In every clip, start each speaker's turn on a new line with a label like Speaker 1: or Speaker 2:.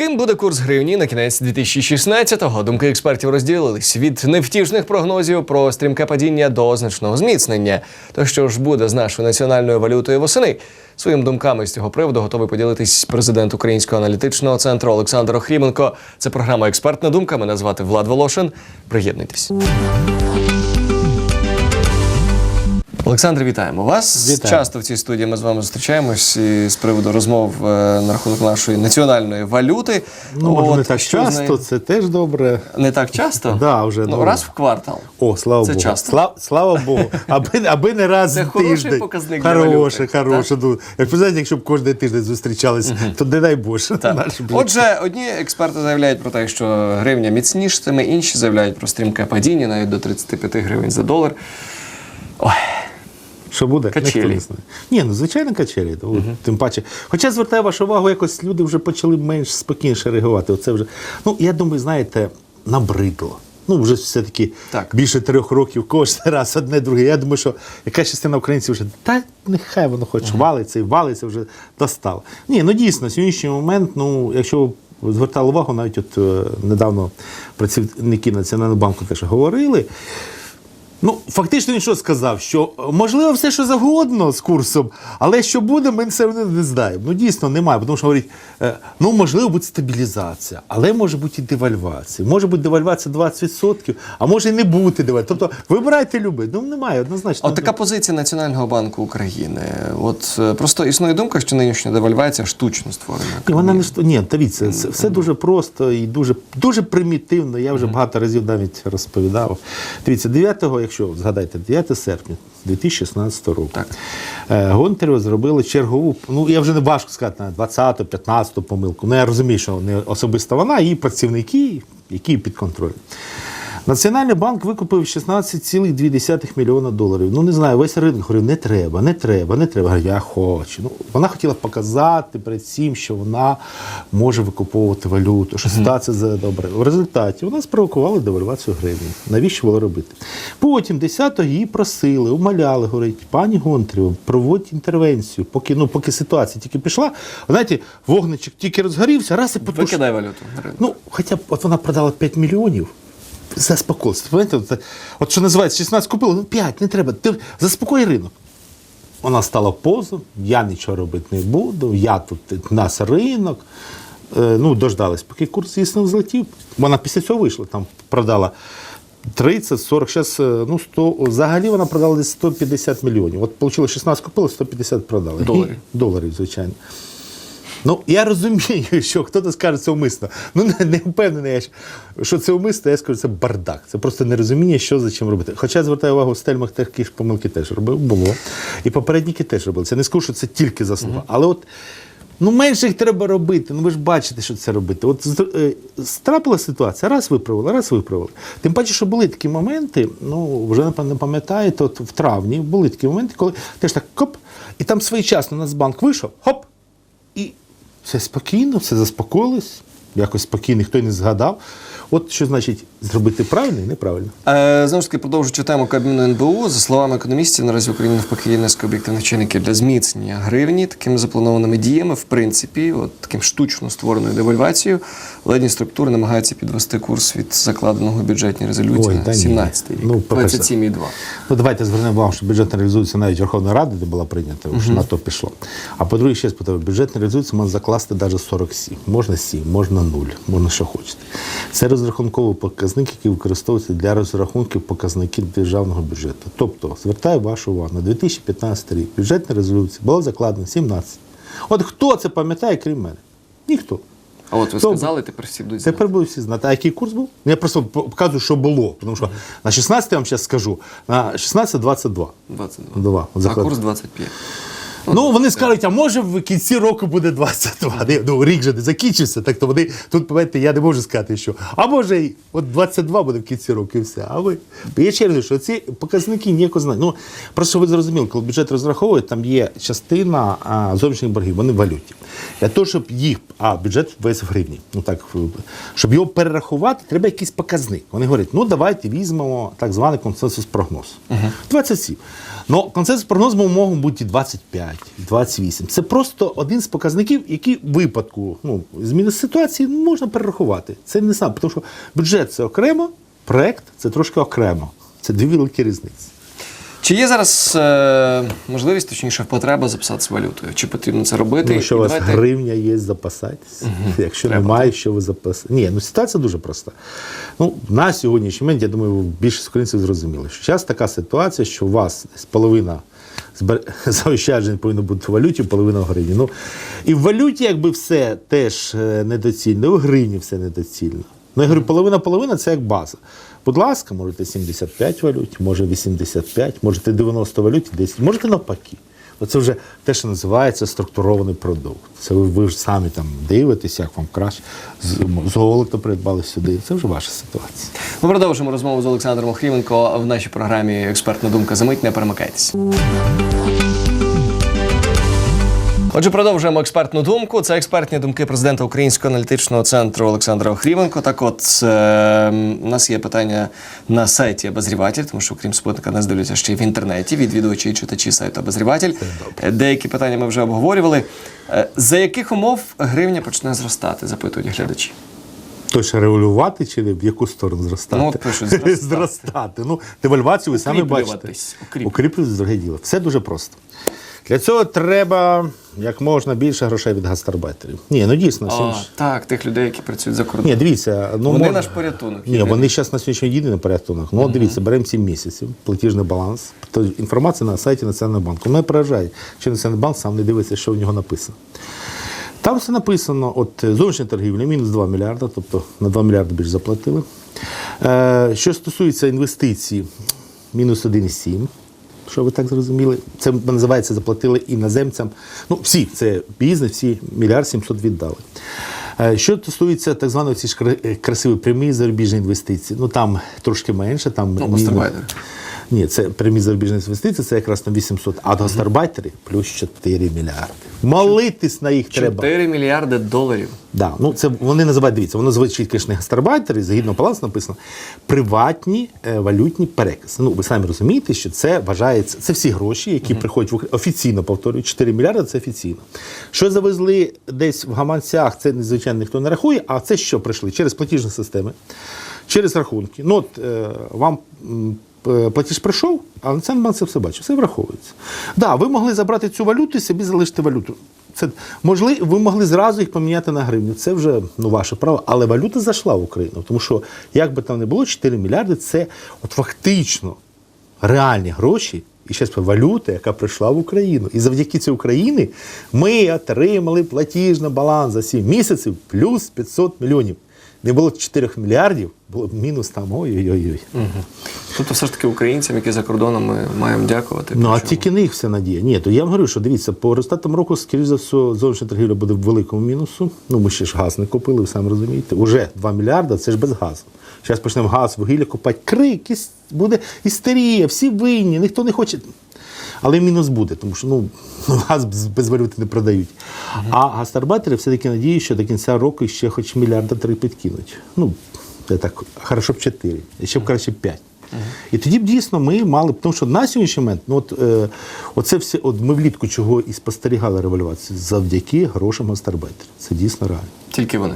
Speaker 1: Яким буде курс гривні на кінець 2016-го? Думки експертів розділились від невтішних прогнозів про стрімке падіння до значного зміцнення. То що ж буде з нашою національною валютою восени? Своїми думками з цього приводу готовий поділитись президент Українського аналітичного центру Олександр Охріменко. Це програма Експертна думка. Мене звати Влад Волошин. Приєднуйтесь. Олександр, вітаємо вас.
Speaker 2: Вітаю.
Speaker 1: Часто в цій студії ми з вами зустрічаємось і з приводу розмов е, на рахунок нашої національної валюти.
Speaker 2: Ну, може, не так часто,
Speaker 1: нею-
Speaker 2: це теж добре.
Speaker 1: Не так часто?
Speaker 2: Да, вже,
Speaker 1: ну, раз в квартал.
Speaker 2: О, слава
Speaker 1: Це
Speaker 2: Богу.
Speaker 1: часто.
Speaker 2: Слава, слава Богу. Аби, аби не раз
Speaker 1: Це
Speaker 2: в
Speaker 1: хороший
Speaker 2: тиждень.
Speaker 1: показник для
Speaker 2: Хороше,
Speaker 1: валюти,
Speaker 2: хороше. Ну, як ви знаєте, якщо б кожен тиждень зустрічались, то не дай Боже.
Speaker 1: Так. Отже, одні експерти заявляють про те, що гривня міцнішатиме, інші заявляють про стрімке падіння навіть до 35 гривень за долар. Ой,
Speaker 2: Що буде?
Speaker 1: Качелі.
Speaker 2: Ніхто не знає. Ні, ну звичайно качелі. Ну, Тим паче. Хоча звертаю вашу увагу, якось люди вже почали менш спокійніше реагувати. Оце вже, ну, я думаю, знаєте, набридло. Ну, вже все-таки
Speaker 1: Так.
Speaker 2: більше трьох років кожен раз одне друге. Я думаю, що якась частина українців вже та нехай воно хоч валиться і валиться, вже достало. Ні, ну дійсно, сьогоднішній момент, ну, якщо звертали увагу, навіть от е, недавно працівники Національного банку теж говорили. Ну, фактично він що сказав, що е, можливо все, що завгодно з курсом, але що буде, ми одно не знаємо. Ну дійсно немає, тому що говорить, е, ну можливо буде стабілізація, але може бути і девальвація. Може бути девальвація 20%, а може і не бути девальвація. Тобто вибирайте люби. Ну немає однозначно.
Speaker 1: От така позиція Національного банку України. От е, просто існує думка, що нинішня девальвація штучно створена.
Speaker 2: Ні, вона не що. Ні, дивіться, це все дуже просто і дуже, дуже примітивно. Я вже багато разів навіть розповідав. Дивіться, 9-го, якщо згадайте, 9 серпня 2016 року.
Speaker 1: Так.
Speaker 2: Е, Гонтарєва зробили чергову, ну я вже не важко сказати, на 20-ту, 15-ту помилку. Ну я розумію, що не особисто вона, її працівники, які під контролем. Національний банк викупив 16,2 мільйона доларів. Ну не знаю, весь ринок говорив, не треба, не треба, не треба. Я хочу. Ну, вона хотіла показати перед всім, що вона може викуповувати валюту, що ситуація за добре. В результаті вона спровокувала девальвацію гривні. Навіщо було робити? Потім 10-го її просили, умоляли, говорить, пані Гонтрєва, проводь інтервенцію, поки, ну, поки ситуація тільки пішла. Знаєте, вогничок тільки розгорівся, раз і потуш.
Speaker 1: Викидай валюту.
Speaker 2: Ну, хоча б от вона продала 5 мільйонів. Знаєте, от, от що називається 16 купила, ну 5, не треба. Ти заспокой ринок. Вона стала позов, я нічого робити не буду, я тут у нас ринок. Е, ну, дождались, поки курс звісно злетів. Вона після цього вийшла, там продала 30, 40, зараз, ну, 100, взагалі вона продала десь 150 мільйонів. От вийшло 16 купила, 150 продала.
Speaker 1: Доларів.
Speaker 2: Доларів, звичайно. Ну, я розумію, що хтось скаже це умисно. Ну, не, не впевнений, я, що це умисно, я скажу, це бардак. Це просто нерозуміння, що за чим робити. Хоча звертаю увагу, в стельмах такі ж помилки теж робив, було. І попередники теж робили. Це не скажу, що це тільки заслуга. Але от ну, менше їх треба робити. Ну ви ж бачите, що це робити. От е, страпила ситуація, раз виправили, раз виправили. Тим паче, що були такі моменти, ну вже напевно пам'ятаєте, от в травні були такі моменти, коли теж так коп, і там своєчасно Нацбанк вийшов, хоп, і все спокійно, все заспокоїлись, якось спокійно, ніхто не згадав. От що значить зробити правильно і неправильно.
Speaker 1: Е, Знову ж таки, продовжуючи тему Кабміну НБУ, за словами економістів, наразі Україна навпаки є низка об'єктивних чинників для зміцнення гривні. Такими запланованими діями, в принципі, от таким штучно створеною девальвацією, владні структури намагаються підвести курс від закладеного бюджетній резолюції
Speaker 2: Ой,
Speaker 1: на 17 рік.
Speaker 2: Ну,
Speaker 1: 27,2.
Speaker 2: Ну, давайте звернемо увагу, що бюджет не реалізується навіть Верховної Ради, де була прийнята, вже на то пішло. А по-друге, ще спитаю, бюджет не реалізується, можна закласти навіть 47. Можна 7, можна 0, можна що хочете. Це розрахунковий показник, який використовується для розрахунків показників державного бюджету. Тобто, звертаю вашу увагу, на 2015 рік бюджетна резолюція була закладена 17. От хто це пам'ятає, крім мене? Ніхто.
Speaker 1: А от ви
Speaker 2: Хто-
Speaker 1: сказали, тепер всі будуть знати.
Speaker 2: Тепер будуть всі знати. А який курс був? Я просто показую, що було. Тому що на 16 я вам зараз скажу, на 16 22.
Speaker 1: 22.
Speaker 2: Два.
Speaker 1: А курс 25.
Speaker 2: Ну, вони скажуть, а може в кінці року буде 22. Ну, рік же не закінчився, так то вони тут, пам'ятаєте, я не можу сказати, що. А може, й от 22 буде в кінці року і все. А ви. Я ще раз що ці показники ніяко знають. Ну, просто ви зрозуміли, коли бюджет розраховує, там є частина а, зовнішніх боргів, вони в валюті. Для того, щоб їх, а бюджет весь в гривні. Ну так, щоб його перерахувати, треба якийсь показник. Вони говорять, ну давайте візьмемо так званий консенсус прогноз. 27. Ну, консенсус прогноз може бути і 25, 28. Це просто один з показників, які в випадку ну, зміни ситуації ну, можна перерахувати. Це не сам, тому що бюджет це окремо, проект це трошки окремо. Це дві великі різниці.
Speaker 1: Чи є зараз е, можливість, точніше, потреба записатися валютою? Чи потрібно це робити?
Speaker 2: Ну, що у вас
Speaker 1: давайте-
Speaker 2: гривня є, запасайтесь. Якщо
Speaker 1: Треба
Speaker 2: немає, що ви запасаєте. Ні, ну ситуація дуже проста. Ну, на сьогоднішній момент, я думаю, більшість українців зрозуміли, що зараз така ситуація, що у вас половина. заощаджень повинно бути в валюті, половина в гривні. Ну, і в валюті, якби все теж е, недоцільно, і в гривні все недоцільно. Ну, я говорю, половина-половина це як база. Будь ласка, можете 75 валют, може 85, можете 90 валют, 10, можете навпаки. Оце вже те, що називається структурований продукт. Це ви, ви ж самі там дивитесь, як вам краще. З, золото придбали сюди. Це вже ваша ситуація.
Speaker 1: Ми продовжимо розмову з Олександром Охріменко в нашій програмі Експертна думка за мить. Не перемикайтесь. Отже, продовжуємо експертну думку. Це експертні думки президента Українського аналітичного центру Олександра Охріменко. Так, от е, у нас є питання на сайті Обозріватель, тому що окрім спутника нас дивляться ще й в інтернеті. Відвідувачі і читачі сайту Обозріватель. Е, Деякі питання ми вже обговорювали. Е, За яких умов гривня почне зростати? запитують глядачі.
Speaker 2: Точно регулювати чи в яку сторону зростати?
Speaker 1: Ну, от пишуть, зростати.
Speaker 2: зростати. Ну, девальвацію ви самі бачите.
Speaker 1: Укріплюватись. Укріплюватись,
Speaker 2: дороге діло. Все дуже просто. Для цього треба як можна більше грошей від гастарбайтерів. Ні, ну дійсно.
Speaker 1: А,
Speaker 2: ж-
Speaker 1: так, тих людей, які працюють за кордоном.
Speaker 2: Ні, дивіться, ну
Speaker 1: Вони
Speaker 2: можна-
Speaker 1: наш порятунок.
Speaker 2: Ні,
Speaker 1: Єдиний.
Speaker 2: вони зараз на сьогоднішній день на порятунок. Ну, от дивіться, беремо 7 місяців, платіжний баланс. То інформація на сайті Національного банку. Мене поражає, що Національний банк сам не дивиться, що в нього написано. Там все написано: от е, зовнішня торгівля мінус 2 мільярди, тобто на 2 мільярди більше заплатили. Е, що стосується інвестицій, мінус 1,7. Що ви так зрозуміли? Це називається заплатили іноземцям. Ну, всі, це бізнес, всі мільярд 700 віддали. Е, Що стосується так званої ці ж е, красиві прямі зарубіжні інвестиції, ну там трошки менше, там
Speaker 1: Ну.
Speaker 2: Ні, це прямі зарубіжні інвестиції, це якраз на 800, а гастарбайтери плюс 4 мільярди. Молитись на їх треба.
Speaker 1: 4 мільярди доларів.
Speaker 2: Да, ну це вони називають, дивіться, воно звучить, звісно, не гастарбайтери, згідно балансу написано приватні е, валютні перекази. Ну, ви самі розумієте, що це вважається, це всі гроші, які приходять в Україну. Офіційно повторюю, 4 мільярди це офіційно. Що завезли десь в гаманцях, це звичайно ніхто не рахує, а це що прийшли? Через платіжні системи, через рахунки. Ну, от е, вам. Е, Платіж прийшов, а Національний банк це все бачить, все враховується. Да, ви могли забрати цю валюту і собі залишити валюту. Це можливо, ви могли зразу їх поміняти на гривню. Це вже ну ваше право. Але валюта зайшла в Україну. Тому що, як би там не було, 4 мільярди це от фактично реальні гроші. І ще валюта, яка прийшла в Україну. І завдяки цій Україні ми отримали платіжний баланс за 7 місяців плюс 500 мільйонів. Не було 4 мільярдів, було б мінус там ой-ой-ой.
Speaker 1: Тобто, все ж таки українцям, які за кордоном, ми маємо дякувати.
Speaker 2: Ну, а тільки на їх вся надія. Ні, то я вам говорю, що дивіться, по результатам року, скоріш за все, зовнішня торгівля буде в великому мінусу. Ну, ми ще ж газ не купили, ви самі розумієте. Уже 2 мільярди, це ж без газу. Зараз почнемо газ, вугілля купати. Крик, буде істерія, всі винні, ніхто не хоче. Але мінус буде, тому що ну, газ без- валюти не продають. А гастарбайтери все-таки надіють, що до кінця року ще хоч мільярда три підкинуть. Ну, це так, хорошо б 4, і ще б краще 5. І тоді б дійсно ми мали тому що на сьогоднішній момент, ну от е, оце все, от ми влітку чого і спостерігали революцію завдяки грошам гастарбайтерів. Це дійсно реально.
Speaker 1: Тільки вони.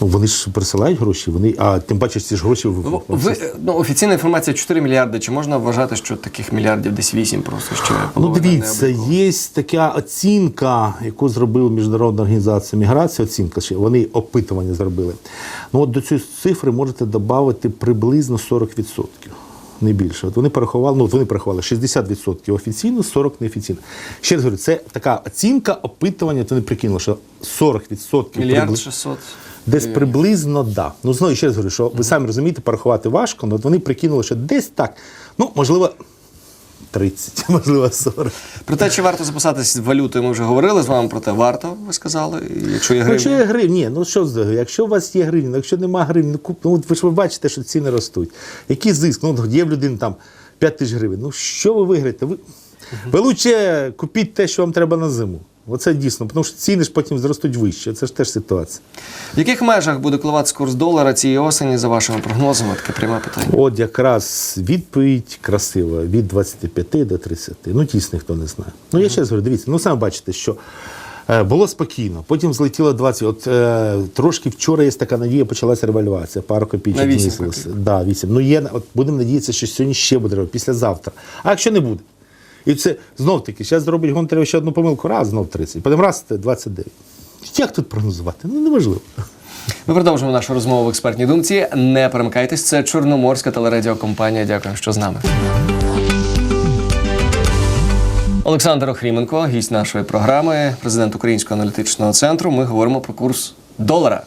Speaker 2: Ну вони ж присилають гроші, вони, а тим паче ці ж гроші в-
Speaker 1: Ну, Ви, ну, офіційна інформація 4 мільярди. Чи можна вважати, що таких мільярдів десь 8 просто ще
Speaker 2: Ну, дивіться, є така оцінка, яку зробила Міжнародна організація міграції. Оцінка ще вони опитування зробили. Ну от до цієї цифри можете додати приблизно 40%. Не більше. От вони порахували, ну от вони порахували 60% офіційно, 40% неофіційно. Ще раз говорю, це така оцінка опитування. От вони прикинули, що 40%
Speaker 1: Мільярд
Speaker 2: прибли-
Speaker 1: 600.
Speaker 2: Десь приблизно да. Ну знову ще раз говорю, що ви самі розумієте, порахувати важко, але вони прикинули, що десь так, ну можливо, 30, можливо, 40.
Speaker 1: Про те, чи варто записатись валютою, ми вже говорили з вами про те, варто, ви сказали, якщо є
Speaker 2: Ну, Якщо є гривні, ні, ну що з якщо у вас є гривні, ну, якщо немає гривні, ну, куп, ну ви ж ви бачите, що ціни ростуть. Який зиск? Ну, є в людини там 5 тисяч гривень. Ну що ви виграєте? Ви, ви лучше купіть те, що вам треба на зиму. Оце дійсно, тому що ціни ж потім зростуть вище. Це ж теж ситуація.
Speaker 1: В яких межах буде коливатися курс долара цієї осені за вашими прогнозами? Таке пряме питання.
Speaker 2: От якраз відповідь красива від 25 до 30. Ну, дійсно, ніхто не знає. Ну, я ще раз говорю, дивіться, ну саме бачите, що е, було спокійно, потім злетіло 20. От е, трошки вчора є така надія, почалася ревальвація, пару копійок
Speaker 1: На
Speaker 2: знизилося. Да, 8. Ну, є, от будемо надіятися, що сьогодні ще буде післязавтра. А якщо не буде? І це знов таки, зараз зробить Гонтарев ще одну помилку, раз, знов 30, потім раз 29. Як тут прогнозувати? Ну, неможливо.
Speaker 1: Ми продовжимо нашу розмову в експертній думці. Не перемикайтесь, це Чорноморська телерадіокомпанія. Дякую, що з нами. Олександр Охріменко, гість нашої програми, президент Українського аналітичного центру. Ми говоримо про курс долара.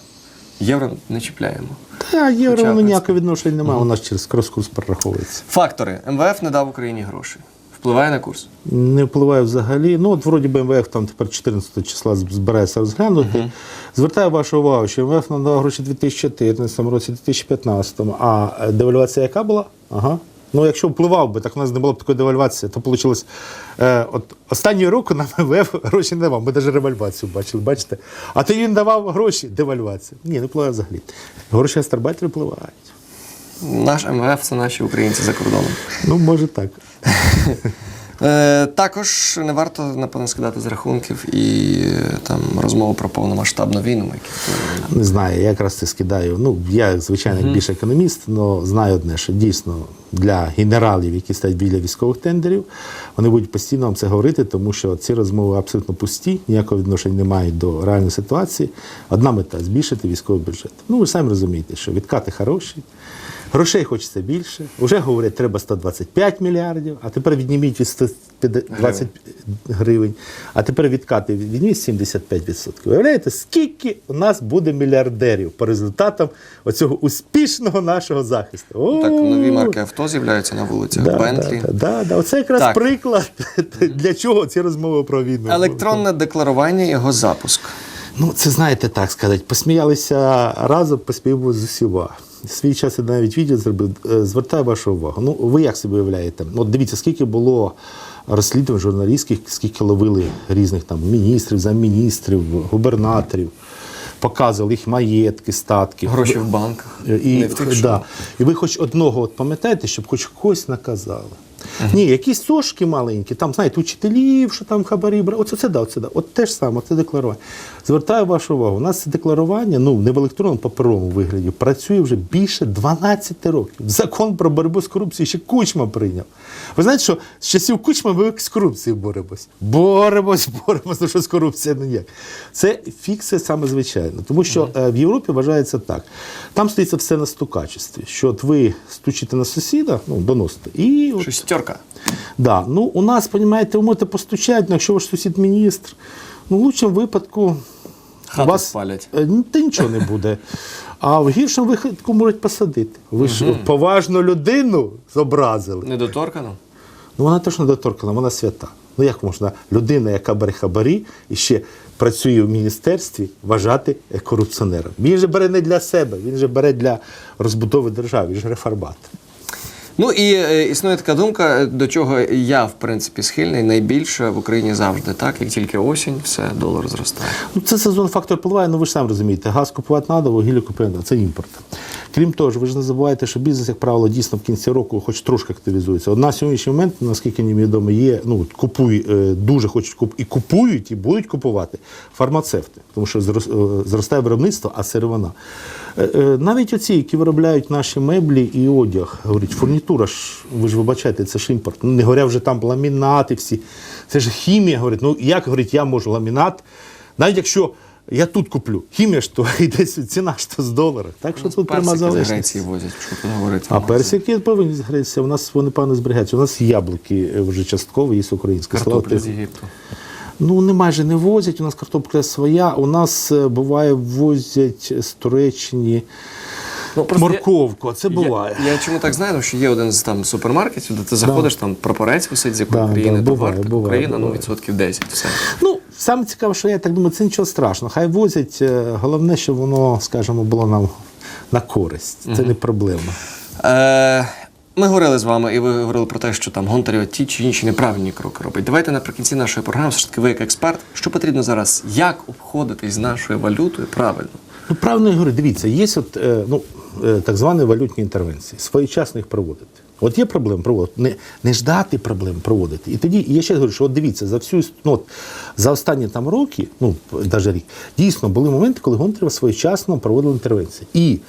Speaker 1: Євро не чіпляємо.
Speaker 2: Та євро воно ніякого відношення немає, у нас через крос-курс перераховується.
Speaker 1: Фактори. МВФ не дав Україні грошей. Впливає на курс.
Speaker 2: Не впливає взагалі. Ну, от вроді би МВФ там тепер 14 числа збирається розглянути. Звертаю вашу увагу, що МВФ надав гроші у 2014 році, 2015, а е, девальвація яка була? Ага. Ну, якщо впливав би, так у нас не було б такої девальвації, то вийшло. Е, от останнього року нам МВФ гроші не давав. Ми навіть ревальвацію бачили, бачите? А тоді він давав гроші, девальвація. Ні, не впливає взагалі. Гроші астарбайтери впливають.
Speaker 1: Наш МВФ це наші українці за кордоном.
Speaker 2: Ну, може так.
Speaker 1: Е, також не варто напевно скидати з рахунків і е, там розмову про повномасштабну війну,
Speaker 2: Не знаю, я якраз це скидаю. Ну, я, звичайно, як більше економіст, але знаю одне, що дійсно для генералів, які стоять біля військових тендерів, вони будуть постійно вам це говорити, тому що ці розмови абсолютно пусті, ніякого відношення не мають до реальної ситуації. Одна мета збільшити військовий бюджет. Ну, ви самі розумієте, що відкати хороші. Грошей хочеться більше. Уже говорять, треба 125 мільярдів, а тепер відніміть від 120 гривень, а тепер відкати відніміть 75%. Уявляєте, скільки у нас буде мільярдерів по результатам оцього успішного нашого захисту?
Speaker 1: так. Нові марки авто з'являються на вулицях.
Speaker 2: Да,
Speaker 1: Бентлі.
Speaker 2: да, да, да. Оце якраз
Speaker 1: Так.
Speaker 2: приклад, для чого ці розмови про війну.
Speaker 1: Електронне декларування, його запуск.
Speaker 2: Ну, це знаєте, так сказати, посміялися разом, посміємо з усіма. Свій час я навіть відео зробив. Е, Звертаю вашу увагу. Ну, ви як собі уявляєте? От дивіться, скільки було розслідувань журналістських, скільки ловили різних там міністрів, замміністрів, губернаторів, показували їх маєтки, статки.
Speaker 1: Гроші в банках.
Speaker 2: І,
Speaker 1: не в тих,
Speaker 2: да. і ви хоч одного от пам'ятаєте, щоб хоч когось наказали. Ні, якісь сошки маленькі, там, знаєте, учителів, що там хабарі брали. Оце це да, оце да. От те ж саме, це декларування. Звертаю вашу увагу, у нас це декларування, ну не в електронному паперовому вигляді, працює вже більше 12 років. Закон про боротьбу з корупцією ще Кучма прийняв. Ви знаєте, що з часів Кучма ми з корупцією боремось. Боремось, боремось, ну що з корупцією ніяк. Це фіксія саме звичайно. Тому що е, в Європі вважається так. Там стоїться все на стукачестві. Що от ви стучите на сусіда, ну, доносите, і от. Да. Ну, у нас, розумієте, ви можете постучати, ну, якщо ваш сусід міністр, ну, в лучшому випадку
Speaker 1: Хату спалять.
Speaker 2: Е, Та нічого не буде. А в гіршому випадку можуть посадити. Ви ж поважну людину зобразили.
Speaker 1: Недоторкано.
Speaker 2: Ну, вона теж недоторкана, вона свята. Ну як можна людина, яка бере хабарі і ще працює в міністерстві, вважати е, корупціонером? Він же бере не для себе, він же бере для розбудови держави, він же реформатор.
Speaker 1: Ну і е, існує така думка, до чого я в принципі схильний найбільше в Україні завжди. Так, як тільки осінь, все долар зростає.
Speaker 2: Ну, це сезон фактор впливає, ну ви ж сам розумієте, газ купувати треба, вугілля купувати це імпорт. Крім того, ж, ви ж не забувайте, що бізнес, як правило, дійсно в кінці року хоч трошки активізується. От на сьогоднішній момент, наскільки мені відомо, є, ну, купуй, е, дуже хочуть куп... і купують, і будуть купувати фармацевти, тому що е, зростає виробництво, а сировина. Е, Навіть оці, які виробляють наші меблі і одяг, говорять, фурнітура ж, ви ж вибачаєте, це ж імпорт. Ну, не говоря вже там ламінати всі. Це ж хімія, говорить. Ну як говорить, я можу ламінат, навіть якщо я тут куплю, хімія ж то йде ціна ж то з долара. Так що тут пряма залежність.
Speaker 1: Греції возять, що тут говорити.
Speaker 2: А персики повинні згритися. У нас вони певно зберігаються. У нас яблуки е, вже частково є українські.
Speaker 1: Картопля з Єгипту.
Speaker 2: Ну, не майже не возять. У нас картопля своя. У нас е, буває возять з Туреччини
Speaker 1: Ну,
Speaker 2: морковку. Це буває.
Speaker 1: Я, я чому так знаю, тому що є один з там супермаркетів, де ти заходиш, там прапорець висить з якої
Speaker 2: Да,
Speaker 1: країни,
Speaker 2: да,
Speaker 1: товар,
Speaker 2: буває,
Speaker 1: так,
Speaker 2: буває,
Speaker 1: Україна, ну відсотків 10, все.
Speaker 2: Ну, саме цікаве, що я так думаю, це нічого страшного. Хай возять. е, Головне, щоб воно, скажімо, було нам на користь. Це не проблема.
Speaker 1: Е, Ми говорили з вами, і ви говорили про те, що там Гонтарєва ті чи інші неправильні кроки робить. Давайте наприкінці нашої програми, все ж таки, ви як експерт, що потрібно зараз, як обходитись з нашою валютою правильно?
Speaker 2: Ну, правильно я говорю, дивіться, є от, е, ну, так звані валютні інтервенції, своєчасно їх проводити. От є проблем проводити, не, не ждати проблем проводити. І тоді я ще говорю, що от дивіться, за всю ну, от, за останні там роки, ну навіть рік, дійсно були моменти, коли Гонтарева своєчасно проводила інтервенції. І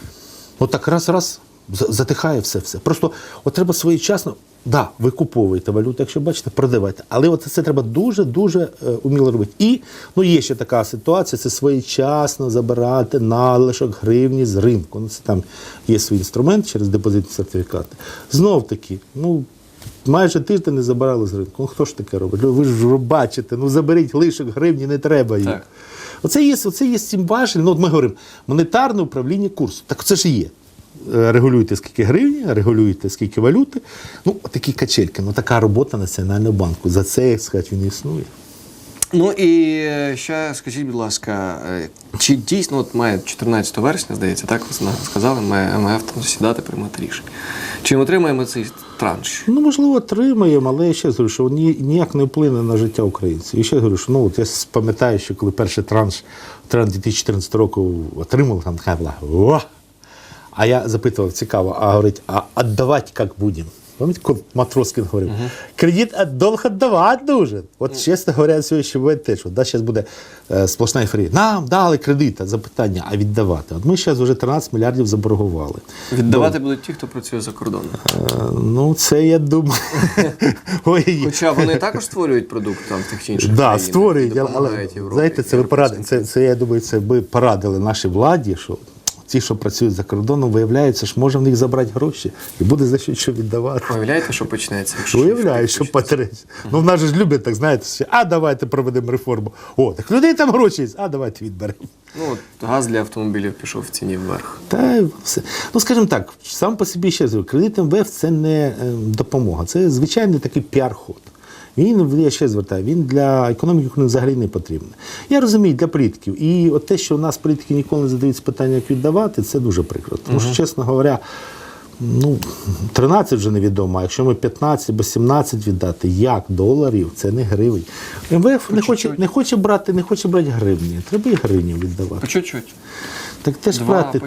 Speaker 2: от так раз-раз затихає все все. Просто от треба своєчасно. Да, ви куповуєте валюту, якщо бачите, продавайте. Але от це треба дуже-дуже е, уміло робити. І ну, є ще така ситуація: це своєчасно забирати надлишок гривні з ринку. Ну, це там є свій інструмент через депозитні сертифікати. Знов таки, ну. Майже тиждень не забирали з ринку. Ну хто ж таке робить? Ви ж бачите, ну заберіть лишок гривні, не треба їх.
Speaker 1: Так.
Speaker 2: Оце є, оце є цим важель. Ну, от ми говоримо, монетарне управління курсу. Так це ж є. Е, Регулюєте скільки гривні, регулюєте скільки валюти. Ну, такі качельки, ну така робота Національного банку. За це, як сказати, він існує.
Speaker 1: Ну і е, ще скажіть, будь ласка, е, чи дійсно от має 14 вересня, здається, так ви сказали, має МФ там засідати, приймати рішення. Чи отримаємо цей транш?
Speaker 2: Ну, можливо, отримаємо, але я ще говорю, що ні, ніяк не вплине на життя українців. І ще говорю, що ну, от я пам'ятаю, що коли перший транш, транш 2014 року отримали, там така була. А я запитував, цікаво, а говорить, а віддавати як будемо? Пам'ятаєте, коли Матроскін говорив, кредит долг віддавати дуже. От, чесно говоря, сьогодні теж. От, да, зараз буде е, сплошна ефірія. Нам дали кредит, а запитання, а віддавати. От ми зараз вже 13 мільярдів заборгували.
Speaker 1: Віддавати будуть ті, хто працює за кордоном.
Speaker 2: Е, ну, це я думаю. Ой,
Speaker 1: Хоча вони також створюють продукт там в тих чи інших
Speaker 2: Да, створюють, але, але
Speaker 1: Європі,
Speaker 2: знаєте, це ви порадили. Це, це я думаю, це ви порадили нашій владі, що ті, що працюють за кордоном, виявляється, що може в них забрати гроші і буде за що, що віддавати.
Speaker 1: Уявляєте, що почнеться?
Speaker 2: Уявляю, що
Speaker 1: почнеться?
Speaker 2: Ну в нас же ж люблять так, знаєте, ще, а давайте проведемо реформу. О, так людей там гроші, є, а давайте відберемо.
Speaker 1: Ну, от газ для автомобілів пішов в ціні вверх.
Speaker 2: Та все. Ну, скажімо так, сам по собі ще кредит МВФ це не е, допомога, це звичайний такий піар-ход. Він, я ще звертаю, він для економіки України взагалі не потрібний. Я розумію, для політиків. І от те, що у нас політики ніколи не задаються питання, як віддавати, це дуже прикро. Тому що, чесно говоря, ну, 13 вже невідомо, а якщо ми 15 або 17 віддати, як доларів, це не гривень. МВФ не хоче, не хоче брати, не хоче брати гривні. Треба і гривні віддавати.
Speaker 1: По чуть-чуть.
Speaker 2: Так теж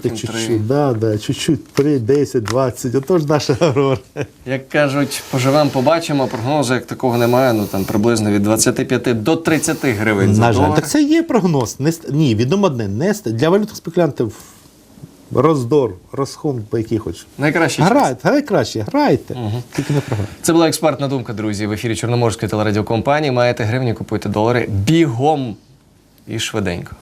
Speaker 2: ти чуть-чуть, да, да, чуть-чуть, 3, 10, 20, отож наша грора.
Speaker 1: Як кажуть, поживемо, побачимо, прогнозу як такого немає, ну там приблизно від 25 до 30 гривень за
Speaker 2: На жаль,
Speaker 1: долар.
Speaker 2: так це є прогноз. Не, ні, відомо одне, не для валютних спекулянтів роздор, розхон, по який хочеш.
Speaker 1: Найкращий час.
Speaker 2: Грайте, грай краще, грайте, тільки не програйте.
Speaker 1: Це була експертна думка, друзі. В ефірі Чорноморської телерадіокомпанії. Маєте гривні, купуйте долари бігом і швиденько.